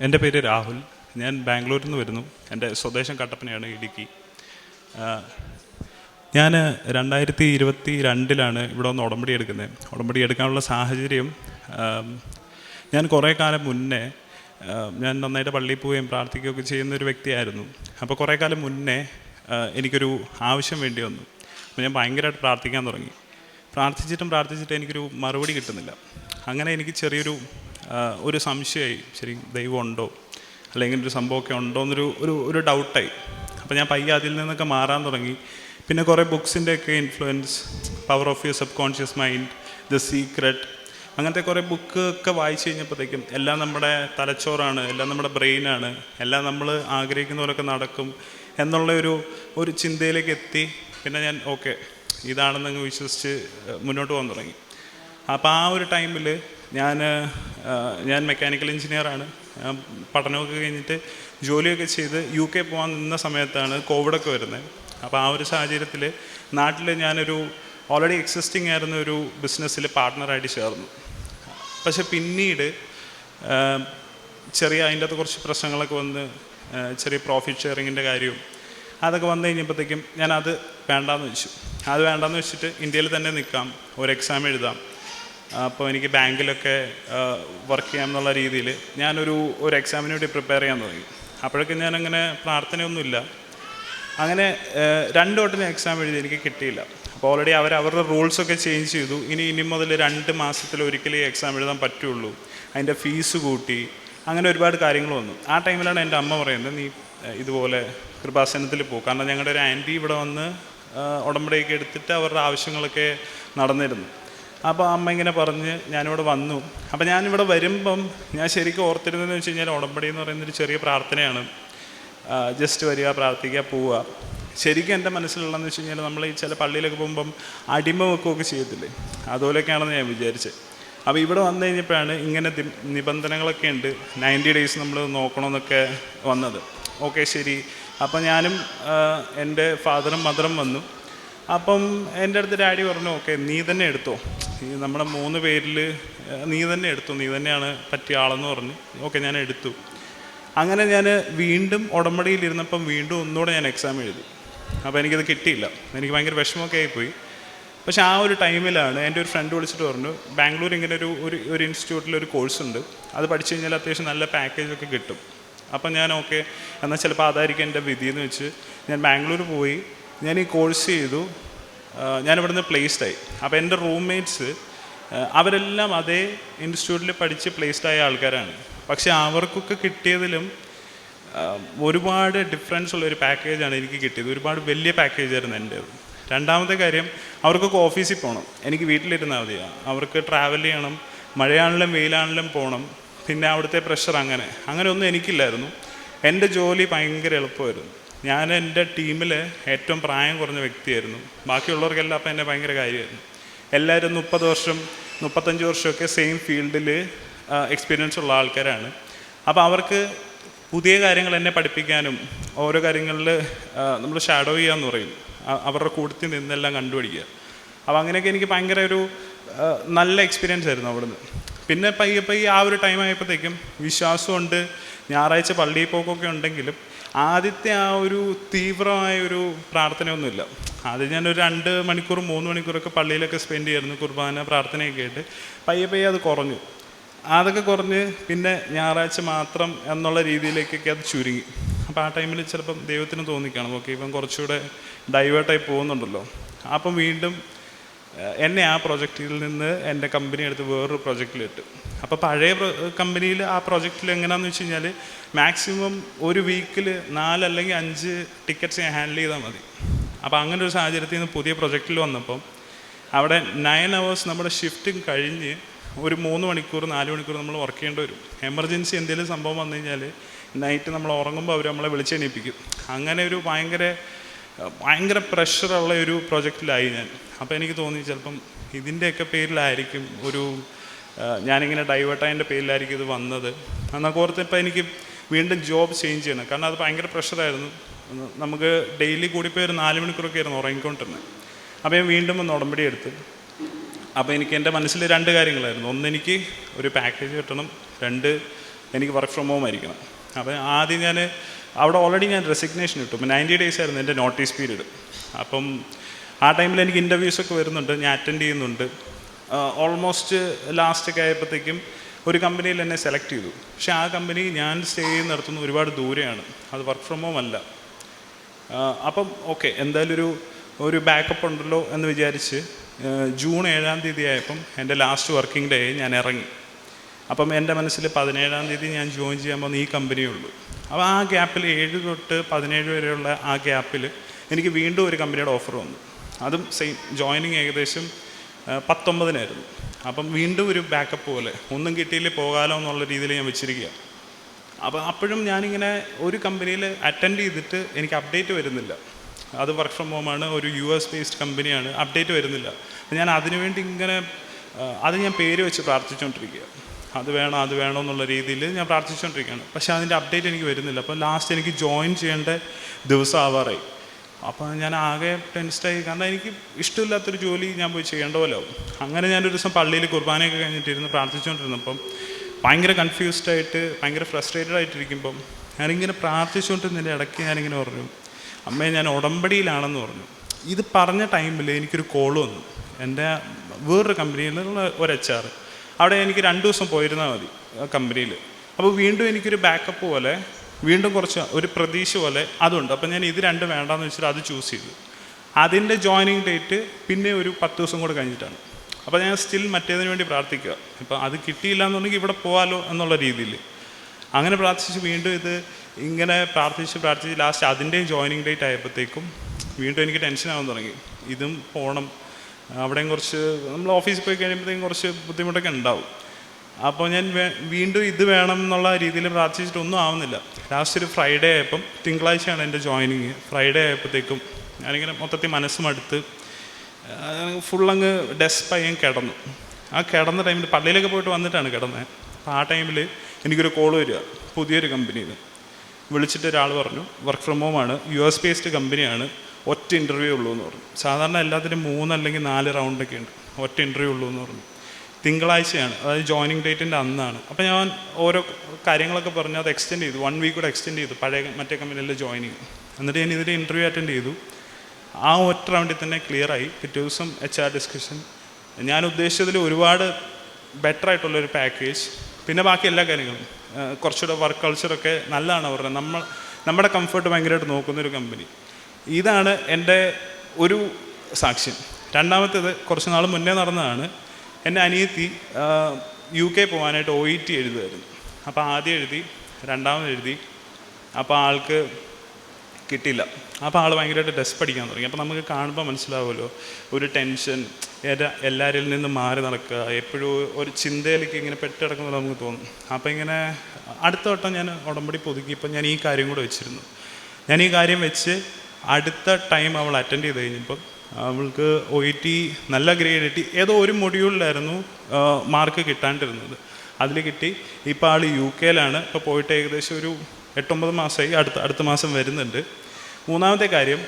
എന്റെ പേര് രാഹുൽ. ഞാൻ ബാംഗ്ലൂരിൽ നിന്ന് വരുന്നു. എന്റെ സ്വദേശം കട്ടപ്പനയാണ് ഇടുക്കി. ഞാൻ രണ്ടായിരത്തി ഇരുപത്തി രണ്ടിലാണ് ഇവിടെ ഒന്ന് ഉടമ്പടി എടുക്കുന്നത്. ഉടമ്പടി എടുക്കാനുള്ള സാഹചര്യം ഞാൻ കുറേ കാലം മുന്നേ ഞാൻ നന്നായിട്ട് പള്ളിയിൽ പോവുകയും പ്രാർത്ഥിക്കുകയൊക്കെ ചെയ്യുന്ന ഒരു വ്യക്തിയായിരുന്നു. അപ്പോൾ കുറേ കാലം മുന്നേ എനിക്കൊരു ആവശ്യം വേണ്ടി വന്നു. അപ്പോൾ ഞാൻ ഭയങ്കരമായിട്ട് പ്രാർത്ഥിക്കാൻ തുടങ്ങി. പ്രാർത്ഥിച്ചിട്ടും പ്രാർത്ഥിച്ചിട്ടും എനിക്കൊരു മറുപടി കിട്ടുന്നില്ല. അങ്ങനെ എനിക്ക് ചെറിയൊരു ഒരു സംശയമായി. ശരി ദൈവമുണ്ടോ? അല്ലെങ്കിൽ ഒരു സംഭവമൊക്കെ ഉണ്ടോ എന്നൊരു ഒരു ഒരു ഡൗട്ടായി അപ്പോൾ ഞാൻ പയ്യെ അതിൽ നിന്നൊക്കെ മാറാൻ തുടങ്ങി. പിന്നെ കുറേ ബുക്സിന്റെ ഒക്കെ influence power of your subconscious mind the secret അങ്ങനത്തെ കുറേ ബുക്ക് ഒക്കെ വായിച്ചു കഴിഞ്ഞപ്പോഴത്തേക്കും എല്ലാം നമ്മുടെ തലച്ചോറാണ് എല്ലാം നമ്മുടെ ബ്രെയിനാണ് എല്ലാം നമ്മൾ ആഗ്രഹിക്കുന്ന പോലൊക്കെ നടക്കും എന്നുള്ള ഒരു ഒരു ചിന്തയിലേക്ക് എത്തി. പിന്നെ ഞാൻ ഓക്കെ ഇതാണെന്നങ്ങ് വിശ്വസിച്ച് മുന്നോട്ട് പോകാൻ തുടങ്ങി. അപ്പോൾ ആ ഒരു ടൈമിൽ ഞാൻ ഞാൻ മെക്കാനിക്കൽ എഞ്ചിനീയറാണ് ഞാൻ പഠനമൊക്കെ കഴിഞ്ഞിട്ട് ജോലിയൊക്കെ ചെയ്ത് യു കെ പോകാൻ നിന്ന സമയത്താണ് കോവിഡൊക്കെ വരുന്നത്. അപ്പോൾ ആ ഒരു സാഹചര്യത്തിൽ നാട്ടിൽ ഞാനൊരു ഓൾറെഡി എക്സിസ്റ്റിംഗ് ആയിരുന്ന ഒരു ബിസിനസ്സിൽ പാർട്ട്ണറായിട്ട് ചേർന്നു. പക്ഷെ പിന്നീട് ചെറിയ അതിന്റെ അകത്ത് കുറച്ച് പ്രശ്നങ്ങളൊക്കെ വന്ന് ചെറിയ പ്രോഫിറ്റ് ഷെയറിങ്ങിന്റെ കാര്യവും അതൊക്കെ വന്നു കഴിഞ്ഞപ്പോഴത്തേക്കും ഞാനത് വേണ്ടാന്ന് വെച്ചു. അത് വേണ്ടാന്ന് വെച്ചിട്ട് ഇന്ത്യയിൽ തന്നെ നിൽക്കാം. ഒരു എക്സാം എഴുതാം. അപ്പോൾ എനിക്ക് ബാങ്കിലൊക്കെ വർക്ക് ചെയ്യാം എന്നുള്ള രീതിയിൽ ഞാനൊരു ഒരു എക്സാമിന് വേണ്ടി പ്രിപ്പയർ ചെയ്യാൻ തുടങ്ങി. അപ്പോഴൊക്കെ ഞാനങ്ങനെ പ്രാർത്ഥനയൊന്നുമില്ല. അങ്ങനെ രണ്ട് വട്ടം എക്സാം എഴുതി എനിക്ക് കിട്ടിയില്ല. അപ്പോൾ ഓൾറെഡി അവർ അവരുടെ റൂൾസൊക്കെ ചേഞ്ച് ചെയ്തു. ഇനി ഇനി മുതൽ രണ്ട് മാസത്തിൽ ഒരിക്കലേ എക്സാം എഴുതാൻ പറ്റുള്ളൂ. അതിന്റെ ഫീസ് കൂട്ടി. അങ്ങനെ ഒരുപാട് കാര്യങ്ങൾ വന്നു. ആ ടൈമിലാണ് എന്റെ അമ്മ പറയുന്നത് നീ ഇതുപോലെ കൃപാസനത്തിൽ പോകും കാരണം ഞങ്ങളുടെ ഒരു ആന്റി ഇവിടെ വന്ന് ഉടമ്പടിയൊക്കെ എടുത്തിട്ട് അവരുടെ ആവശ്യങ്ങളൊക്കെ നടന്നിരുന്നു. അപ്പോൾ അമ്മ ഇങ്ങനെ പറഞ്ഞ് ഞാനിവിടെ വന്നു. അപ്പോൾ ഞാനിവിടെ വരുമ്പം ഞാൻ ശരിക്കും ഓർത്തിരുന്നതെന്ന് വെച്ച് കഴിഞ്ഞാൽ ഉടമ്പടി എന്ന് പറയുന്നൊരു ചെറിയ പ്രാർത്ഥനയാണ്. ജസ്റ്റ് വരിക പ്രാർത്ഥിക്കുക പോവുക. ശരിക്കും എന്റെ മനസ്സിലുള്ളതെന്ന് വെച്ച് കഴിഞ്ഞാൽ നമ്മൾ ഈ ചില പള്ളിയിലൊക്കെ പോകുമ്പം അടിമ വെക്കുകയൊക്കെ ചെയ്യത്തില്ലേ? അതുപോലെയൊക്കെയാണെന്ന് ഞാൻ വിചാരിച്ചത് അപ്പോൾ ഇവിടെ വന്നു കഴിഞ്ഞപ്പോഴാണ് ഇങ്ങനെ നിബന്ധനകളൊക്കെ ഉണ്ട്. നയന്റി ഡേയ്സ് നമ്മൾ നോക്കണമെന്നൊക്കെ വന്നത്. ഓക്കെ ശരി. അപ്പോൾ ഞാനും എന്റെ ഫാദറും മദറും വന്നു. അപ്പം എന്റെ അടുത്ത് ഡാഡി പറഞ്ഞു ഓക്കെ നീ തന്നെ എടുത്തോ. നമ്മുടെ മൂന്ന് പേരിൽ നീ തന്നെ എടുത്തു. നീ തന്നെയാണ് പറ്റിയ ആളെന്ന് പറഞ്ഞു ഓക്കെ ഞാൻ എടുത്തു. അങ്ങനെ ഞാൻ വീണ്ടും ഉടമ്പടിയിലിരുന്നപ്പം വീണ്ടും ഒന്നുകൂടെ ഞാൻ എക്സാം എഴുതി. അപ്പോൾ എനിക്കത് കിട്ടിയില്ല. എനിക്ക് ഭയങ്കര വിഷമമൊക്കെ ആയിപ്പോയി. പക്ഷേ ആ ഒരു ടൈമിലാണ് എന്റെ ഒരു ഫ്രണ്ട് വിളിച്ചിട്ട് പറഞ്ഞു ബാംഗ്ലൂർ ഇങ്ങനെ ഒരു ഒരു ഒരു ഇൻസ്റ്റിറ്റ്യൂട്ടിൽ ഒരു കോഴ്സ് ഉണ്ട്. അത് പഠിച്ചു കഴിഞ്ഞാൽ അത്യാവശ്യം നല്ല പാക്കേജൊക്കെ കിട്ടും. അപ്പം ഞാൻ ഓക്കെ എന്നാൽ ചിലപ്പോൾ അതായിരിക്കും എന്റെ വിധി എന്ന് വെച്ച് ഞാൻ ബാംഗ്ലൂർ പോയി ഞാൻ ഈ കോഴ്സ് ചെയ്തു. ഞാനിവിടുന്ന് പ്ലേസ്ഡ് ആയി. അപ്പോൾ എന്റെ റൂംമേറ്റ്സ് അവരെല്ലാം അതേ ഇൻസ്റ്റിറ്റ്യൂട്ടിൽ പഠിച്ച് പ്ലേസ്ഡ് ആയ ആൾക്കാരാണ്. പക്ഷെ അവർക്കൊക്കെ കിട്ടിയതിലും ഒരുപാട് ഡിഫറൻസ് ഉള്ള ഒരു പാക്കേജാണ് എനിക്ക് കിട്ടിയത്. ഒരുപാട് വലിയ പാക്കേജായിരുന്നു എന്റെ രണ്ടാമത്തെ കാര്യം അവർക്കൊക്കെ ഓഫീസിൽ പോകണം എനിക്ക് വീട്ടിലിരുന്നാൽ മതിയാണ് അവർക്ക് ട്രാവൽ ചെയ്യണം മഴയാണെങ്കിലും വെയിലാണെങ്കിലും പോകണം പിന്നെ അവിടുത്തെ പ്രഷർ അങ്ങനെ. അങ്ങനെ ഒന്നും എനിക്കില്ലായിരുന്നു. എന്റെ ജോലി ഭയങ്കര എളുപ്പമായിരുന്നു. ഞാൻ എന്റെ ടീമിൽ ഏറ്റവും പ്രായം കുറഞ്ഞ വ്യക്തിയായിരുന്നു. ബാക്കിയുള്ളവർക്കെല്ലാം അപ്പം എന്നെ ഭയങ്കര കാര്യമായിരുന്നു. എല്ലാവരും മുപ്പത് വർഷം മുപ്പത്തഞ്ച് വർഷമൊക്കെ സെയിം ഫീൽഡിൽ എക്സ്പീരിയൻസ് ഉള്ള ആൾക്കാരാണ്. അപ്പോൾ അവർക്ക് പുതിയ കാര്യങ്ങൾ എന്നെ പഠിപ്പിക്കാനും ഓരോ കാര്യങ്ങളിൽ നമ്മൾ ഷാഡോ ചെയ്യാന്ന് പറയും. അവരുടെ കൂട്ടത്തിൽ നിന്നെല്ലാം കണ്ടുപിടിക്കുക. അപ്പോൾ അങ്ങനെയൊക്കെ എനിക്ക് ഭയങ്കര ഒരു നല്ല എക്സ്പീരിയൻസ് ആയിരുന്നു അവിടുന്ന്. പിന്നെ പയ്യെ പയ്യെ ആ ഒരു ടൈം ആയപ്പോഴത്തേക്കും വിശ്വാസമുണ്ട്. ഞായറാഴ്ച പള്ളിയിൽ പോക്കൊക്കെ ഉണ്ടെങ്കിലും ആദ്യത്തെ ആ ഒരു തീവ്രമായ ഒരു പ്രാർത്ഥനയൊന്നുമില്ല. ആദ്യം ഞാൻ ഒരു രണ്ട് മണിക്കൂർ മൂന്ന് മണിക്കൂറൊക്കെ പള്ളിയിലൊക്കെ സ്പെൻഡ് ചെയ്യായിരുന്നു കുർബാന പ്രാർത്ഥനയൊക്കെ ആയിട്ട് പയ്യെ പയ്യെ അത് കുറഞ്ഞു. അതൊക്കെ കുറഞ്ഞ് പിന്നെ ഞായറാഴ്ച മാത്രം എന്നുള്ള രീതിയിലേക്കൊക്കെ അത് ചുരുങ്ങി. അപ്പോൾ ആ ടൈമിൽ ചിലപ്പം ദൈവത്തിന് തോന്നിക്കണം. ഓക്കെ ഇപ്പം കുറച്ചുകൂടെ ഡൈവേർട്ടായി പോകുന്നുണ്ടല്ലോ. അപ്പം വീണ്ടും എന്നെ ആ പ്രോജക്റ്റിൽ നിന്ന് എന്റെ കമ്പനി എടുത്ത് വേറൊരു പ്രൊജക്റ്റിലിട്ട് അപ്പോൾ പഴയ കമ്പനിയിൽ ആ പ്രോജക്റ്റിൽ എങ്ങനെയാണെന്ന് വെച്ച് കഴിഞ്ഞാൽ മാക്സിമം ഒരു വീക്കിൽ നാലല്ലെങ്കിൽ അഞ്ച് ടിക്കറ്റ്സ് ഞാൻ ഹാൻഡിൽ ചെയ്താൽ മതി. അപ്പോൾ അങ്ങനെ ഒരു സാഹചര്യത്തിൽ നിന്ന് പുതിയ പ്രൊജക്റ്റിൽ വന്നപ്പം അവിടെ നയൻ അവേഴ്സ് നമ്മുടെ ഷിഫ്റ്റും കഴിഞ്ഞ് ഒരു മൂന്ന് മണിക്കൂർ നാല് മണിക്കൂർ നമ്മൾ വർക്ക് ചെയ്യേണ്ടി വരും. എമർജൻസി എന്തെങ്കിലും സംഭവം വന്നു കഴിഞ്ഞാൽ നൈറ്റ് നമ്മൾ ഉറങ്ങുമ്പോൾ അവർ നമ്മളെ വിളിച്ചെണീപ്പിക്കും അങ്ങനെ ഒരു ഭയങ്കര ഭയങ്കര പ്രഷറുള്ള ഒരു പ്രൊജക്റ്റിലായി ഞാൻ. അപ്പോൾ എനിക്ക് തോന്നി ചിലപ്പം ഇതിന്റെയൊക്കെ പേരിലായിരിക്കും ഒരു ഞാനിങ്ങനെ ഡൈവേർട്ടായതിന്റെ പേരിലായിരിക്കും ഇത് വന്നത്. എന്നൊക്കെ ഓർത്തിപ്പോൾ എനിക്ക് വീണ്ടും ജോബ് ചേഞ്ച് ചെയ്യണം. കാരണം അത് ഭയങ്കര പ്രഷറായിരുന്നു നമുക്ക് ഡെയിലി കൂടിപ്പോയി ഒരു നാല് മണിക്കൂറൊക്കെ ആയിരുന്നു ഉറങ്ങിക്കൊണ്ടിരുന്നത് അപ്പോൾ ഞാൻ വീണ്ടും ഒന്ന് ഉടമ്പടി എടുത്ത്. അപ്പോൾ എനിക്ക് എന്റെ മനസ്സിൽ രണ്ട് കാര്യങ്ങളായിരുന്നു. ഒന്ന് എനിക്ക് ഒരു പാക്കേജ് കിട്ടണം. രണ്ട് എനിക്ക് വർക്ക് ഫ്രം ഹോം ആയിരിക്കണം. അപ്പോൾ ആദ്യം ഞാൻ അവിടെ ഓൾറെഡി ഞാൻ റെസിഗ്നേഷൻ ഇട്ടു. നയന്റി ഡേയ്സ് ആയിരുന്നു എന്റെ നോട്ടീസ് പീരീഡ് അപ്പം ആ ടൈമിൽ എനിക്ക് ഇന്റർവ്യൂസ് ഒക്കെ വരുന്നുണ്ട് ഞാൻ അറ്റൻഡ് ചെയ്യുന്നുണ്ട്. ഓൾമോസ്റ്റ് ലാസ്റ്റൊക്കെ ആയപ്പോഴത്തേക്കും ഒരു കമ്പനിയിൽ എന്നെ സെലക്ട് ചെയ്തു. പക്ഷേ ആ കമ്പനി ഞാൻ സ്റ്റേ ചെയ്യുന്നിടത്തുനിന്ന് ഒരുപാട് ദൂരെയാണ്. അത് വർക്ക് ഫ്രം ഹോം അല്ല. അപ്പം ഓക്കെ എന്തായാലും ഒരു ഒരു ബാക്കപ്പ് ഉണ്ടല്ലോ എന്ന് വിചാരിച്ച് ജൂൺ ഏഴാം തീയതി ആയപ്പം എന്റെ ലാസ്റ്റ് വർക്കിംഗ് ഡേ ഞാൻ ഇറങ്ങി. അപ്പം എന്റെ മനസ്സിൽ പതിനേഴാം തീയതി ഞാൻ ജോയിൻ ചെയ്യാൻ പോകുന്ന ഈ കമ്പനിയേ ഉള്ളൂ. അപ്പോൾ ആ ഗ്യാപ്പിൽ ഏഴ് തൊട്ട് പതിനേഴ് വരെയുള്ള ആ ഗ്യാപ്പിൽ എനിക്ക് വീണ്ടും ഒരു കമ്പനിയുടെ ഓഫർ വന്നു. അതും സെയിം ജോയിനിങ് ഏകദേശം പത്തൊമ്പതിനായിരുന്നു. അപ്പം വീണ്ടും ഒരു ബാക്കപ്പ് പോലെ ഒന്നും കിട്ടിയില്ലേ പോകാലോ എന്നുള്ള രീതിയിൽ ഞാൻ വെച്ചിരിക്കുക അപ്പോൾ അപ്പോഴും ഞാനിങ്ങനെ ഒരു കമ്പനിയിൽ അറ്റൻഡ് ചെയ്തിട്ട് എനിക്ക് അപ്ഡേറ്റ് വരുന്നില്ല. അത് വർക്ക് ഫ്രം ഹോമാണ് ഒരു യു എസ് ബേസ്ഡ് കമ്പനിയാണ് അപ്ഡേറ്റ് വരുന്നില്ല ഞാൻ അതിനുവേണ്ടി ഇങ്ങനെ അത് ഞാൻ പേര് വെച്ച് പ്രാർത്ഥിച്ചുകൊണ്ടിരിക്കുക അത് വേണം അത് വേണം എന്നുള്ള രീതിയിൽ ഞാൻ പ്രാർത്ഥിച്ചുകൊണ്ടിരിക്കുകയാണ്. പക്ഷേ അതിന്റെ അപ്ഡേറ്റ് എനിക്ക് വരുന്നില്ല. അപ്പോൾ ലാസ്റ്റ് എനിക്ക് ജോയിൻ ചെയ്യേണ്ട ദിവസം ആവാറായി. അപ്പോൾ ഞാൻ ആകെ ടെൻസ്ഡായി. കാരണം എനിക്ക് ഇഷ്ടമില്ലാത്തൊരു ജോലി ഞാൻ പോയി ചെയ്യേണ്ടവല്ലോ അങ്ങനെ ഞാനൊരു ദിവസം പള്ളിയിൽ കുർബാനയൊക്കെ കഴിഞ്ഞിട്ടിരുന്ന് പ്രാർത്ഥിച്ചുകൊണ്ടിരുന്നപ്പം ഭയങ്കര കൺഫ്യൂസ്ഡ് ആയിട്ട് ഭയങ്കര ഫ്രസ്ട്രേറ്റഡ് ആയിട്ടിരിക്കുമ്പം ഞാനിങ്ങനെ പ്രാർത്ഥിച്ചുകൊണ്ടിരുന്നതിന്റെ ഇടയ്ക്ക് ഞാനിങ്ങനെ പറഞ്ഞു അമ്മയെ ഞാൻ ഉടമ്പടിയിലാണെന്ന് പറഞ്ഞു. ഇത് പറഞ്ഞ ടൈമിൽ എനിക്കൊരു കോൾ വന്നു. എന്റെ വേറൊരു കമ്പനിയിൽ നിന്നുള്ള ഒരു എച്ച് ആർ അവിടെ എനിക്ക് രണ്ട് ദിവസം പോയിരുന്നാൽ മതി കമ്പനിയിൽ അപ്പോൾ വീണ്ടും എനിക്കൊരു ബാക്കപ്പ് പോലെ വീണ്ടും കുറച്ച് ഒരു പ്രതീക്ഷ പോലെ അതുണ്ട്. അപ്പം ഞാൻ ഇത് രണ്ടും വേണ്ടാന്ന് വെച്ചിട്ട് അത് ചൂസ് ചെയ്തു. അതിന്റെ ജോയിനിങ് ഡേറ്റ് പിന്നെ ഒരു പത്ത് ദിവസം കൂടെ കഴിഞ്ഞിട്ടാണ്. അപ്പോൾ ഞാൻ സ്റ്റിൽ മറ്റേതിന് വേണ്ടി പ്രാർത്ഥിക്കുക. ഇപ്പം അത് കിട്ടിയില്ല എന്നുണ്ടെങ്കിൽ ഇവിടെ പോകാലോ എന്നുള്ള രീതിയിൽ. അങ്ങനെ പ്രാർത്ഥിച്ച് വീണ്ടും ഇത് ഇങ്ങനെ പ്രാർത്ഥിച്ച് പ്രാർത്ഥിച്ച് ലാസ്റ്റ് അതിന്റെയും ജോയിനിങ് ഡേറ്റ് ആയപ്പോഴത്തേക്കും വീണ്ടും എനിക്ക് ടെൻഷൻ ആവാൻ തുടങ്ങി. ഇതും പോകണം അവിടെയും കുറച്ച് നമ്മൾ ഓഫീസിൽ പോയി കഴിയുമ്പോഴത്തേക്കും കുറച്ച് ബുദ്ധിമുട്ടൊക്കെ ഉണ്ടാവും. അപ്പോൾ ഞാൻ വീണ്ടും ഇത് വേണം എന്നുള്ള രീതിയിൽ പ്രാർത്ഥിച്ചിട്ടൊന്നും ആവുന്നില്ല. ലാസ്റ്റ് ഒരു ഫ്രൈഡേ ആയപ്പം തിങ്കളാഴ്ചയാണ് എന്റെ ജോയിനിങ് ഫ്രൈഡേ ആയപ്പോഴത്തേക്കും ഞാനിങ്ങനെ മൊത്തത്തിൽ മനസ്സുമടുത്ത് ഫുൾ അങ്ങ് ഡെസ്പായി ഞാൻ കിടന്നു. ആ കിടന്ന ടൈമിൽ പള്ളിയിലൊക്കെ പോയിട്ട് വന്നിട്ടാണ് കിടന്നത് അപ്പോൾ ആ ടൈമിൽ എനിക്കൊരു കോൾ വരിക. പുതിയൊരു കമ്പനിയിൽ വിളിച്ചിട്ട് ഒരാൾ പറഞ്ഞു വർക്ക് ഫ്രം ഹോം ആണ്. യു എസ് ബേസ്ഡ് കമ്പനിയാണ്. ഒറ്റ ഇന്റർവ്യൂ ഉള്ളൂ എന്ന് പറഞ്ഞു. സാധാരണ എല്ലാത്തിനും മൂന്ന് അല്ലെങ്കിൽ നാല് റൗണ്ടൊക്കെ ഉണ്ട്. ഒറ്റ ഇന്റർവ്യൂ ഉള്ളൂ എന്ന് പറഞ്ഞു. തിങ്കളാഴ്ചയാണ് അതായത് ജോയിനിങ് ഡേറ്റിന്റെ അന്നാണ്. അപ്പോൾ ഞാൻ ഓരോ കാര്യങ്ങളൊക്കെ പറഞ്ഞ് അത് എക്സ്റ്റെൻഡ് ചെയ്തു വൺ വീക്ക് കൂടെ എക്സ്റ്റെൻഡ് ചെയ്തു പഴയ മറ്റേ കമ്പനിയിലെ ജോയിനിങ് എന്നിട്ട് ഞാൻ ഇതിന്റെ ഇന്റർവ്യൂ അറ്റൻഡ് ചെയ്തു. ആ ഒറ്റ റൗണ്ടിൽ തന്നെ ക്ലിയറായി പിറ്റേ ദിവസം എച്ച് ആർ ഡിസ്കഷൻ ഞാൻ ഉദ്ദേശിച്ചതിൽ ഒരുപാട് ബെറ്റർ ആയിട്ടുള്ളൊരു പാക്കേജ് പിന്നെ ബാക്കി എല്ലാ കാര്യങ്ങളും. കുറച്ചുകൂടെ വർക്ക് കൾച്ചറൊക്കെ നല്ലതാണ് അവരുടെ. നമ്മൾ നമ്മുടെ കംഫർട്ട് ഭയങ്കരമായിട്ട് നോക്കുന്നൊരു കമ്പനി ഇതാണ് എന്റെ ഒരു സാക്ഷ്യം. രണ്ടാമത്തേത് കുറച്ച് നാൾ മുന്നേ നടന്നതാണ്. എന്റെ അനിയത്തി യു കെ പോകാനായിട്ട് ഒ ഇ ടി എഴുതുമായിരുന്നു അപ്പോൾ ആദ്യം എഴുതി രണ്ടാമത് എഴുതി. അപ്പോൾ ആൾക്ക് കിട്ടിയില്ല. അപ്പോൾ ആൾ ഭയങ്കരമായിട്ട് ഡെസ് പഠിക്കാൻ തുടങ്ങി. അപ്പോൾ നമുക്ക് കാണുമ്പോൾ മനസ്സിലാവുമല്ലോ ഒരു ടെൻഷൻ എല്ലാ- എല്ലാവരിൽ നിന്ന് മാറി നടക്കുക എപ്പോഴും ഒരു ചിന്തയിലേക്ക് ഇങ്ങനെ പെട്ടിടക്കുന്നത് നമുക്ക് തോന്നും. അപ്പോൾ ഇങ്ങനെ അടുത്ത വട്ടം ഞാൻ ഉടമ്പടി പുതുക്കിയപ്പോൾ ഞാൻ ഈ കാര്യം കൂടെ വെച്ചിരുന്നു. ഞാൻ ഈ കാര്യം വെച്ച് അടുത്ത ടൈം അവൾ അറ്റൻഡ് ചെയ്ത് കഴിഞ്ഞപ്പോൾ അവൾക്ക് ഒ ഇ ടി നല്ല ഗ്രേഡ് കിട്ടി. ഏതോ ഒരു മൊഡ്യൂളിലായിരുന്നു മാർക്ക് കിട്ടാണ്ടിരുന്നത്. അതിൽ കിട്ടി. ഇപ്പോൾ ആൾ യു കെയിലാണ് ഇപ്പോൾ പോയിട്ട് ഏകദേശം ഒരു എട്ടൊമ്പത് മാസമായി. അടുത്ത അടുത്ത മാസം വരുന്നുണ്ട്. മൂന്നാമത്തെ കാര്യം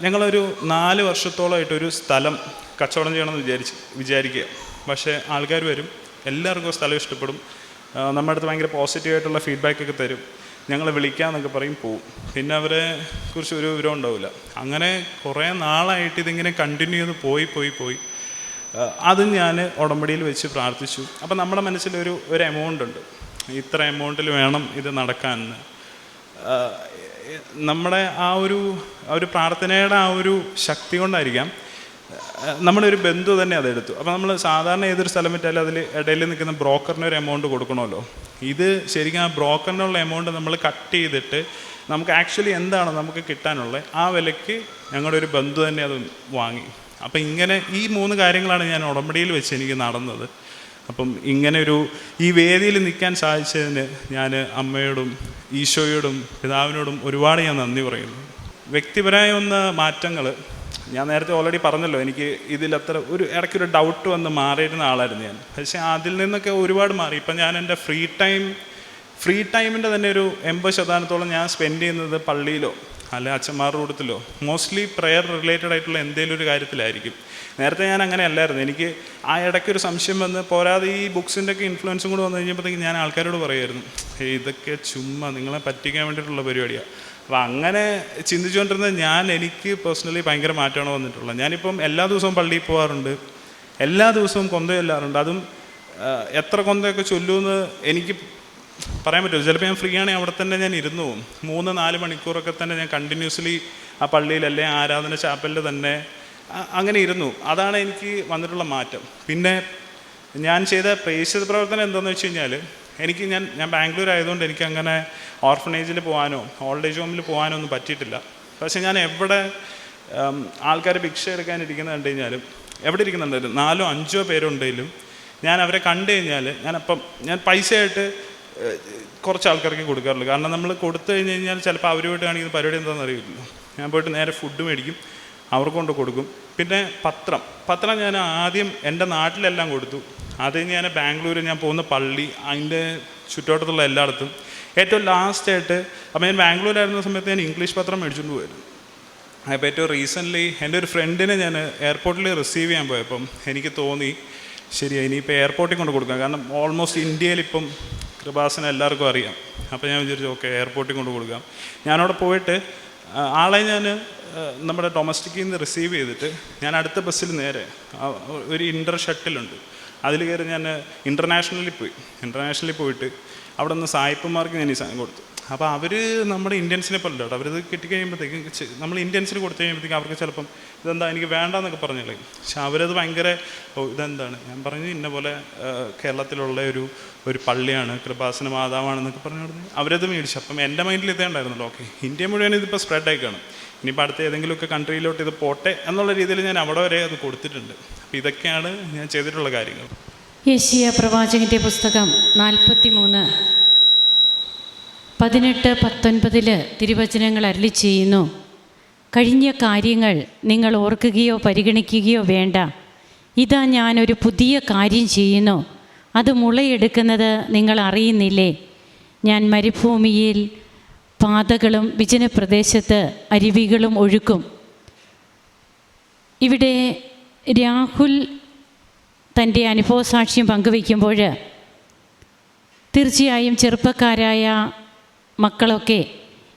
ഞങ്ങളൊരു നാല് വർഷത്തോളമായിട്ടൊരു സ്ഥലം കച്ചവടം ചെയ്യണമെന്ന് വിചാരിച്ച് വിചാരിക്കുക. പക്ഷേ ആൾക്കാർ വരും. എല്ലാവർക്കും സ്ഥലം ഇഷ്ടപ്പെടും. നമ്മുടെ അടുത്ത് ഭയങ്കര പോസിറ്റീവായിട്ടുള്ള ഫീഡ്ബാക്കൊക്കെ തരും. ഞങ്ങളെ വിളിക്കാമെന്നൊക്കെ പറയും പോവും. പിന്നെ അവരെ കുറിച്ച് ഒരു വിവരം ഉണ്ടാവില്ല. അങ്ങനെ കുറേ നാളായിട്ട് ഇതിങ്ങനെ കണ്ടിന്യൂ ചെയ്ത് പോയി പോയി പോയി. അത് ഞാൻ ഉടമ്പടിയിൽ വെച്ച് പ്രാർത്ഥിച്ചു. അപ്പം നമ്മുടെ മനസ്സിലൊരു ഒരു എമൗണ്ട് ഉണ്ട്. ഇത്ര എമൗണ്ടിൽ വേണം ഇത് നടക്കാമെന്ന് നമ്മുടെ ആ ഒരു ഒരു പ്രാർത്ഥനയുടെ ആ ഒരു ശക്തി കൊണ്ടായിരിക്കാം നമ്മുടെ ഒരു ബന്ധു തന്നെ അതെടുത്തു അപ്പോൾ നമ്മൾ സാധാരണ ഏതൊരു സ്ഥലം വിറ്റാലും അതിൽ ഇടയിൽ നിൽക്കുന്ന ബ്രോക്കറിന് ഒരു എമൗണ്ട് കൊടുക്കണമല്ലോ. ഇത് ശരിക്കും ആ ബ്രോക്കറിനുള്ള എമൗണ്ട് നമ്മൾ കട്ട് ചെയ്തിട്ട് നമുക്ക് ആക്ച്വലി എന്താണ് നമുക്ക് കിട്ടാനുള്ളത് ആ വിലയ്ക്ക് ഞങ്ങളുടെ ഒരു ബന്ധു തന്നെ അത് വാങ്ങി. അപ്പം ഇങ്ങനെ ഈ മൂന്ന് കാര്യങ്ങളാണ് ഞാൻ ഉടമ്പടിയിൽ വെച്ച് എനിക്ക് നടന്നത്. അപ്പം ഇങ്ങനെ ഒരു ഈ വേദിയിൽ നിൽക്കാൻ സാധിച്ചതിന് ഞാൻ അമ്മയോടും ഈശോയോടും പിതാവിനോടും ഒരുപാട് ഞാൻ നന്ദി പറയുന്നു. വ്യക്തിപരമായ ഒന്ന് മാറ്റങ്ങൾ ഞാൻ നേരത്തെ ഓൾറെഡി പറഞ്ഞല്ലോ എനിക്ക് ഇതിലത്ര ഒരു ഇടയ്ക്കൊരു ഡൗട്ട് വന്ന് മാറിയിരുന്ന ആളായിരുന്നു ഞാൻ. പക്ഷേ അതിൽ നിന്നൊക്കെ ഒരുപാട് മാറി. ഇപ്പം ഞാൻ എന്റെ ഫ്രീ ടൈം ഫ്രീ ടൈമിന്റെ തന്നെ ഒരു എൺപത് ശതമാനത്തോളം ഞാൻ സ്പെൻഡ് ചെയ്യുന്നത് പള്ളിയിലോ അല്ലെ അച്ഛന്മാരുടെ കൂട്ടത്തിലോ. മോസ്റ്റ്ലി പ്രെയർ റിലേറ്റഡ് ആയിട്ടുള്ള എന്തെങ്കിലും ഒരു കാര്യത്തിലായിരിക്കും. നേരത്തെ ഞാൻ അങ്ങനെ അല്ലായിരുന്നു. എനിക്ക് ആ ഇടയ്ക്ക് ഒരു സംശയം വന്ന് പോരാതെ ഈ ബുക്സിന്റെ ഒക്കെ ഇൻഫ്ലുവൻസും കൂടെ വന്നു കഴിഞ്ഞപ്പോഴത്തേക്ക് ഞാൻ ആൾക്കാരോട് പറയുമായിരുന്നു ഇതൊക്കെ ചുമ്മാ നിങ്ങളെ പറ്റിക്കാൻ വേണ്ടിയിട്ടുള്ള പരിപാടിയാണ് അപ്പോൾ അങ്ങനെ ചിന്തിച്ചുകൊണ്ടിരുന്ന ഞാൻ എനിക്ക് പേഴ്സണലി ഭയങ്കര മാറ്റമാണ് വന്നിട്ടുള്ളത്. ഞാനിപ്പം എല്ലാ ദിവസവും പള്ളിയിൽ പോകാറുണ്ട് എല്ലാ ദിവസവും കൊന്ത ചൊല്ലാറുണ്ട്. അതും എത്ര കൊന്തയൊക്കെ ചൊല്ലുമെന്ന് എനിക്ക് പറയാൻ പറ്റുമോ ചിലപ്പോൾ ഞാൻ ഫ്രീ ആണെങ്കിൽ അവിടെ തന്നെ ഞാൻ ഇരുന്നു മൂന്ന് നാല് മണിക്കൂറൊക്കെ തന്നെ ഞാൻ കണ്ടിന്യൂസ്ലി ആ പള്ളിയിൽ അല്ലെങ്കിൽ ആരാധന ചാപ്പലിൽ തന്നെ അങ്ങനെ ഇരുന്നു. അതാണ് എനിക്ക് വന്നിട്ടുള്ള മാറ്റം. പിന്നെ ഞാൻ ചെയ്ത പ്രേക്ഷിത പ്രവർത്തനം എന്താണെന്ന് വെച്ച് കഴിഞ്ഞാൽ എനിക്ക് ഞാൻ ഞാൻ ബാംഗ്ലൂർ ആയതുകൊണ്ട് എനിക്ക് അങ്ങനെ ഓർഫനേജിൽ പോകാനോ ഓൾഡ് ഏജ് ഹോമിൽ പോകാനോ ഒന്നും പറ്റിയിട്ടില്ല. പക്ഷേ ഞാൻ എവിടെ ആൾക്കാർ ഭിക്ഷ എടുക്കാനിരിക്കുന്നത് കണ്ടു കഴിഞ്ഞാലും എവിടെ ഇരിക്കുന്നുണ്ടായിരുന്നു നാലോ അഞ്ചോ പേരുണ്ടെങ്കിലും ഞാൻ അവരെ കണ്ടു കഴിഞ്ഞാൽ ഞാനപ്പം ഞാൻ പൈസയായിട്ട് കുറച്ച് ആൾക്കാർക്ക് കൊടുക്കാറുള്ളൂ. കാരണം നമ്മൾ കൊടുത്തു കഴിഞ്ഞ് കഴിഞ്ഞാൽ ചിലപ്പോൾ അവരുമായിട്ട് കാണിക്കുന്ന പരിപാടി എന്താണെന്ന് അറിയില്ല ഞാൻ പോയിട്ട് നേരെ ഫുഡ് മേടിക്കും അവർക്കൊണ്ട് കൊടുക്കും. പിന്നെ പത്രം. പത്രം ഞാൻ ആദ്യം എന്റെ നാട്ടിലെല്ലാം കൊടുത്തു. അത് ഞാൻ ബാംഗ്ലൂർ ഞാൻ പോകുന്ന പള്ളി അതിന്റെ ചുറ്റോട്ടത്തുള്ള എല്ലായിടത്തും. ഏറ്റവും ലാസ്റ്റായിട്ട് അപ്പോൾ ഞാൻ ബാംഗ്ലൂരായിരുന്ന സമയത്ത് ഞാൻ ഇംഗ്ലീഷ് പത്രം മേടിച്ചുകൊണ്ട് പോയിരുന്നു. അപ്പോൾ ഏറ്റവും റീസെന്റ്ലി എന്റെ ഒരു ഫ്രണ്ടിനെ ഞാൻ എയർപോർട്ടിൽ റിസീവ് ചെയ്യാൻ പോയപ്പം എനിക്ക് തോന്നി ശരി ഇനിയിപ്പോൾ എയർപോർട്ടിൽ കൊണ്ട് കൊടുക്കാം. കാരണം ഓൾമോസ്റ്റ് ഇന്ത്യയിൽ ഇപ്പം കൃപാസന എല്ലാവർക്കും അറിയാം. അപ്പോൾ ഞാൻ വിചാരിച്ചു ഓക്കെ എയർപോർട്ടിൽ കൊണ്ട് കൊടുക്കാം. ഞാനവിടെ പോയിട്ട് ആളെ ഞാൻ നമ്മുടെ ഡൊമസ്റ്റിക്കിൽ നിന്ന് റിസീവ് ചെയ്തിട്ട് ഞാൻ അടുത്ത ബസ്സിൽ നേരെ ഒരു ഇന്റർ ഷട്ടിലുണ്ട് അതിൽ കയറി ഞാൻ ഇന്റർനാഷണലിൽ പോയി. ഇന്റർനാഷണലിൽ പോയിട്ട് അവിടെ നിന്ന് സായിപ്പന്മാർക്ക് ഞാൻ ഈ സാധനം കൊടുത്തു. അപ്പോൾ അവർ നമ്മുടെ ഇന്ത്യൻസിനെ പോലെ കേട്ടോ. അവരിത് കിട്ടിക്കഴിയുമ്പോഴത്തേക്കും നമ്മൾ ഇന്ത്യൻസിന് കൊടുത്തു കഴിയുമ്പോഴത്തേക്കും അവർക്ക് ചിലപ്പം ഇതെന്താ എനിക്ക് വേണ്ടാന്നൊക്കെ പറഞ്ഞില്ലേ പക്ഷെ അവരത് ഭയങ്കര ഇതെന്താണ്? ഞാൻ പറഞ്ഞു ഇന്ന പോലെ കേരളത്തിലുള്ള ഒരു ഒരു പള്ളിയാണ് കൃപാസന മാതാവാണെന്നൊക്കെ പറഞ്ഞു കൊടുത്തു അവരത് മേടിച്ചു. അപ്പം എന്റെ മൈൻഡിൽ ഇതേ ഉണ്ടായിരുന്നല്ലോ ഓക്കെ ഇന്ത്യ മുഴുവൻ ഇതിപ്പോൾ സ്പ്രെഡ് കാണും ഇനിയിപ്പോൾ അടുത്ത ഏതെങ്കിലുമൊക്കെ കൺട്രിയിലോട്ട് ഇത് പോട്ടെ എന്നുള്ള രീതിയിൽ ഞാൻ അവിടെ വരെ അത് കൊടുത്തിട്ടുണ്ട്. അപ്പോൾ ഇതൊക്കെയാണ് ഞാൻ ചെയ്തിട്ടുള്ള കാര്യങ്ങൾ. യേശിയ പ്രവാചകന്റെ പുസ്തകം നാൽപ്പത്തി മൂന്ന് പതിനെട്ട് പത്തൊൻപതിൽ തിരുവചനങ്ങൾ അരളി ചെയ്യുന്നു. കഴിഞ്ഞ കാര്യങ്ങൾ നിങ്ങൾ ഓർക്കുകയോ പരിഗണിക്കുകയോ വേണ്ട. ഇതാ ഞാനൊരു പുതിയ കാര്യം ചെയ്യുന്നു. അത് മുളയെടുക്കുന്നത് നിങ്ങൾ അറിയുന്നില്ലേ? ഞാൻ മരുഭൂമിയിൽ പാതകളും വിജനപ്രദേശത്ത് അരുവികളും ഒഴുക്കും. ഇവിടെ രാഹുൽ തന്റെ അനുഭവ സാക്ഷ്യം പങ്കുവയ്ക്കുമ്പോൾ തീർച്ചയായും ചെറുപ്പക്കാരായ മക്കളൊക്കെ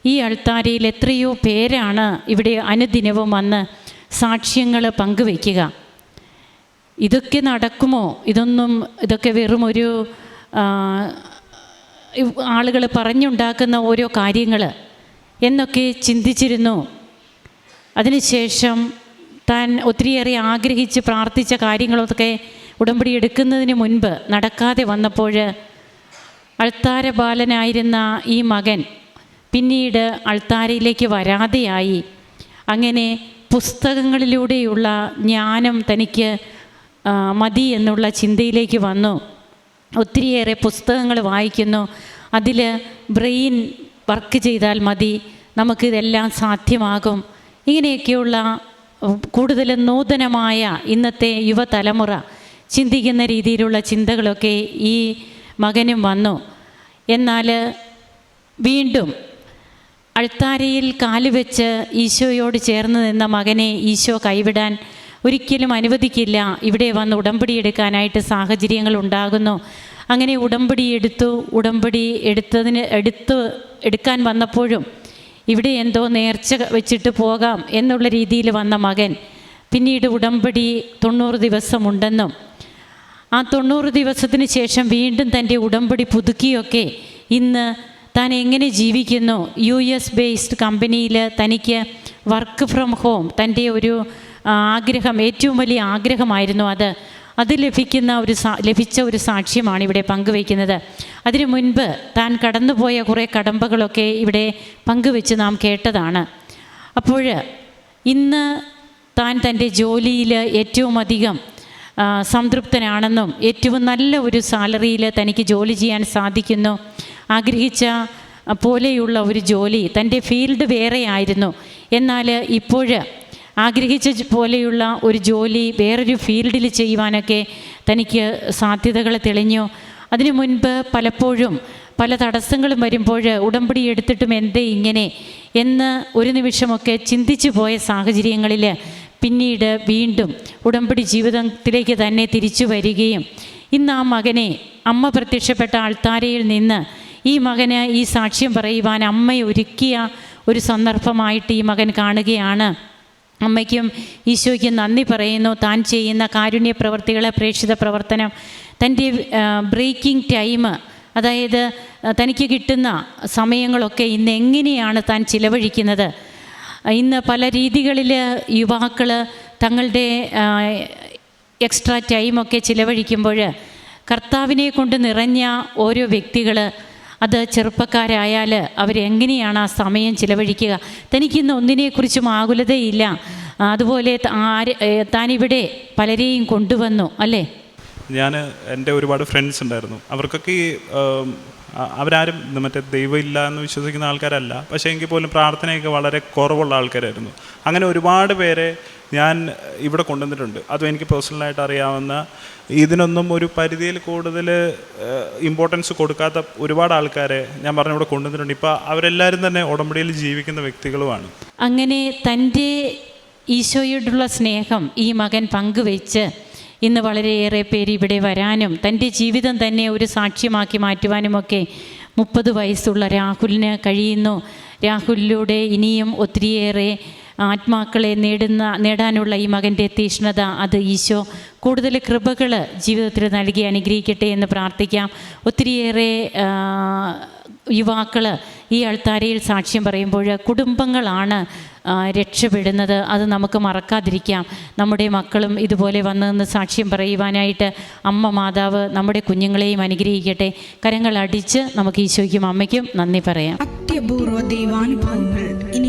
ഈ അൾത്താരയിൽ എത്രയോ പേരാണ് ഇവിടെ അനുദിനവും വന്ന് സാക്ഷ്യങ്ങൾ പങ്കുവയ്ക്കുക. ഇതൊക്കെ നടക്കുമോ? ഇതൊന്നും ഇതൊക്കെ വെറും ഒരു ആളുകൾ പറഞ്ഞുണ്ടാക്കുന്ന ഓരോ കാര്യങ്ങൾ എന്നൊക്കെ ചിന്തിച്ചിരുന്നു. അതിനുശേഷം താൻ ഒത്തിരിയേറെ ആഗ്രഹിച്ച് പ്രാർത്ഥിച്ച കാര്യങ്ങളൊക്കെ ഉടമ്പടി എടുക്കുന്നതിന് മുൻപ് നടക്കാതെ വന്നപ്പോൾ അൾത്താര ബാലനായിരുന്ന ഈ മകൻ പിന്നീട് അൾത്താരയിലേക്ക് വരാതെയായി. അങ്ങനെ പുസ്തകങ്ങളിലൂടെയുള്ള ജ്ഞാനം തനിക്ക് മതി എന്നുള്ള ചിന്തയിലേക്ക് വന്നു. ഒത്തിരിയേറെ പുസ്തകങ്ങൾ വായിക്കുന്നു. അതിൽ ബ്രെയിൻ വർക്ക് ചെയ്താൽ മതി. നമുക്കിതെല്ലാം സാധ്യമാകും. ഇങ്ങനെയൊക്കെയുള്ള കൂടുതൽ നൂതനമായ ഇന്നത്തെ യുവതലമുറ ചിന്തിക്കുന്ന രീതിയിലുള്ള ചിന്തകളൊക്കെ ഈ മകനും വന്നു. എന്നാൽ വീണ്ടും അൾത്താരയിൽ കാലുവെച്ച് ഈശോയോട് ചേർന്ന് നിന്ന മകനെ ഈശോ കൈവിടാൻ ഒരിക്കലും അനുവദിക്കില്ല. ഇവിടെ വന്ന് ഉടമ്പടി എടുക്കാനായിട്ട് സാഹചര്യങ്ങൾ ഉണ്ടാകുന്നു. അങ്ങനെ ഉടമ്പടി എടുത്തു ഉടമ്പടി എടുത്തതിന് എടുത്ത് എടുക്കാൻ വന്നപ്പോഴും ഇവിടെ എന്തോ നേർച്ച വെച്ചിട്ട് പോകാം എന്നുള്ള രീതിയിൽ വന്ന മകൻ. പിന്നീട് ഉടമ്പടി തൊണ്ണൂറ് ദിവസമുണ്ടെന്നും ആ തൊണ്ണൂറ് ദിവസത്തിന് ശേഷം വീണ്ടും തന്റെ ഉടമ്പടി പുതുക്കിയൊക്കെ ഇന്ന് താൻ എങ്ങനെ ജീവിക്കുന്നു? യു എസ് ബേസ്ഡ് കമ്പനിയിൽ തനിക്ക് വർക്ക് ഫ്രം ഹോം തന്റെ ഒരു ആഗ്രഹം ഏറ്റവും വലിയ ആഗ്രഹമായിരുന്നു അത്. അത് ലഭിക്കുന്ന ഒരു ലഭിച്ച ഒരു സാക്ഷ്യമാണ് ഇവിടെ പങ്കുവയ്ക്കുന്നത്. അതിനു മുൻപ് താൻ കടന്നുപോയ കുറേ കടമ്പകളൊക്കെ ഇവിടെ പങ്കുവെച്ച് നാം കേട്ടതാണ്. അപ്പോൾ ഇന്ന് താൻ തന്റെ ജോലിയിൽ ഏറ്റവും അധികം സംതൃപ്തനാണെന്നും ഏറ്റവും നല്ല ഒരു സാലറിയിൽ തനിക്ക് ജോലി ചെയ്യാൻ സാധിക്കുന്നു. ആഗ്രഹിച്ച പോലെയുള്ള ഒരു ജോലി തന്റെ ഫീൽഡ് വേറെ ആയിരുന്നു. എന്നാൽ ഇപ്പോൾ ആഗ്രഹിച്ച പോലെയുള്ള ഒരു ജോലി വേറൊരു ഫീൽഡിൽ ചെയ്യുവാനൊക്കെ തനിക്ക് സാധ്യതകൾ തെളിഞ്ഞു. അതിനു മുൻപ് പലപ്പോഴും പല തടസ്സങ്ങളും വരുമ്പോൾ ഉടമ്പടി എടുത്തിട്ടും എന്തേ ഇങ്ങനെ എന്ന് ഒരു നിമിഷമൊക്കെ ചിന്തിച്ചു പോയ സാഹചര്യങ്ങളിൽ പിന്നീട് വീണ്ടും ഉടമ്പടി ജീവിതത്തിലേക്ക് തന്നെ തിരിച്ചു വരികയും ഇന്ന് ആ മകനെ അമ്മ പ്രത്യക്ഷപ്പെട്ട ആൾത്താരയിൽ നിന്ന് ഈ മകന് ഈ സാക്ഷ്യം പറയുവാൻ അമ്മ ഒരുക്കിയ ഒരു സന്ദർഭമായിട്ട് ഈ മകൻ കാണുകയാണ്. അമ്മയ്ക്കും ഈശോയ്ക്കും നന്ദി പറയുന്നു. താൻ ചെയ്യുന്ന കാരുണ്യ പ്രവർത്തികളെ പ്രേക്ഷിത പ്രവർത്തനം തന്റെ ബ്രേക്കിംഗ് ടൈം അതായത് തനിക്ക് കിട്ടുന്ന സമയങ്ങളൊക്കെ ഇന്ന് എങ്ങനെയാണ് താൻ ചിലവഴിക്കുന്നത്? ഇന്ന് പല രീതികളിൽ യുവാക്കൾ തങ്ങളുടെ എക്സ്ട്രാ ടൈമൊക്കെ ചിലവഴിക്കുമ്പോൾ കർത്താവിനെ കൊണ്ട് നിറഞ്ഞ ഓരോ വ്യക്തികൾ അത് ചെറുപ്പക്കാരായാൽ അവരെങ്ങനെയാണ് ആ സമയം ചിലവഴിക്കുക? തനിക്കിന്ന് ഒന്നിനെക്കുറിച്ചും ആകുലതയില്ല. അതുപോലെ ആര് താനിവിടെ പലരെയും കൊണ്ടുവന്നു അല്ലേ? ഞാൻ എന്റെ ഒരുപാട് ഫ്രണ്ട്സ് ഉണ്ടായിരുന്നു. അവർക്കൊക്കെ ഈ അവരാരും മറ്റേ ദൈവം ഇല്ല എന്ന് വിശ്വസിക്കുന്ന ആൾക്കാരല്ല. പക്ഷേ എങ്കിൽ പോലും പ്രാർത്ഥനയൊക്കെ വളരെ കുറവുള്ള ആൾക്കാരായിരുന്നു. അങ്ങനെ ഒരുപാട് പേരെ ഞാൻ ഇവിടെ കൊണ്ടുവന്നിട്ടുണ്ട്. അതും എനിക്ക് പേഴ്സണലായിട്ട് അറിയാവുന്ന ഇതിനൊന്നും ഒരു പരിധിയിൽ കൂടുതൽ ഇമ്പോർട്ടൻസ് കൊടുക്കാത്ത ഒരുപാട് ആൾക്കാരെ ഞാൻ പറഞ്ഞു ഇവിടെ കൊണ്ടുവന്നിട്ടുണ്ട്. ഇപ്പോൾ അവരെല്ലാവരും തന്നെ ഉടമ്പടിയിൽ ജീവിക്കുന്ന വ്യക്തികളുമാണ്. അങ്ങനെ തന്റെ ഈശോയോടുള്ള സ്നേഹം ഈ മകൻ പങ്കുവെച്ച് ഇന്ന് വളരെയേറെ പേര് ഇവിടെ വരാനും തന്റെ ജീവിതം തന്നെ ഒരു സാക്ഷ്യമാക്കി മാറ്റുവാനുമൊക്കെ മുപ്പത് വയസ്സുള്ള രാഹുലിന് കഴിയുന്നു. രാഹുലിലൂടെ ഇനിയും ഒത്തിരിയേറെ ആത്മാക്കളെ നേടുന്ന നേടാനുള്ള ഈ മകന്റെ തീഷ്ണത അത് ഈശോ. കൂടുതൽ കൃപകൾ ജീവിതത്തിൽ നൽകി അനുഗ്രഹിക്കട്ടെ എന്ന് പ്രാർത്ഥിക്കാം. ഒത്തിരിയേറെ യുവാക്കൾ ഈ അൾത്താരയിൽ സാക്ഷ്യം പറയുമ്പോൾ കുടുംബങ്ങളാണ് രക്ഷപ്പെടുന്നത്. അത് നമുക്ക് മറക്കാതിരിക്കാം. നമ്മുടെ മക്കളും ഇതുപോലെ വന്നു നിന്ന് സാക്ഷ്യം പറയുവാനായിട്ട് അമ്മ മാതാവ് നമ്മുടെ കുഞ്ഞുങ്ങളെയും അനുഗ്രഹിക്കട്ടെ. കരങ്ങൾ അടിച്ച് നമുക്ക് ഈശോയ്ക്കും അമ്മയ്ക്കും നന്ദി പറയാം. അത്യപൂർവ ദൈവാനുഭവങ്ങൾ ഇനി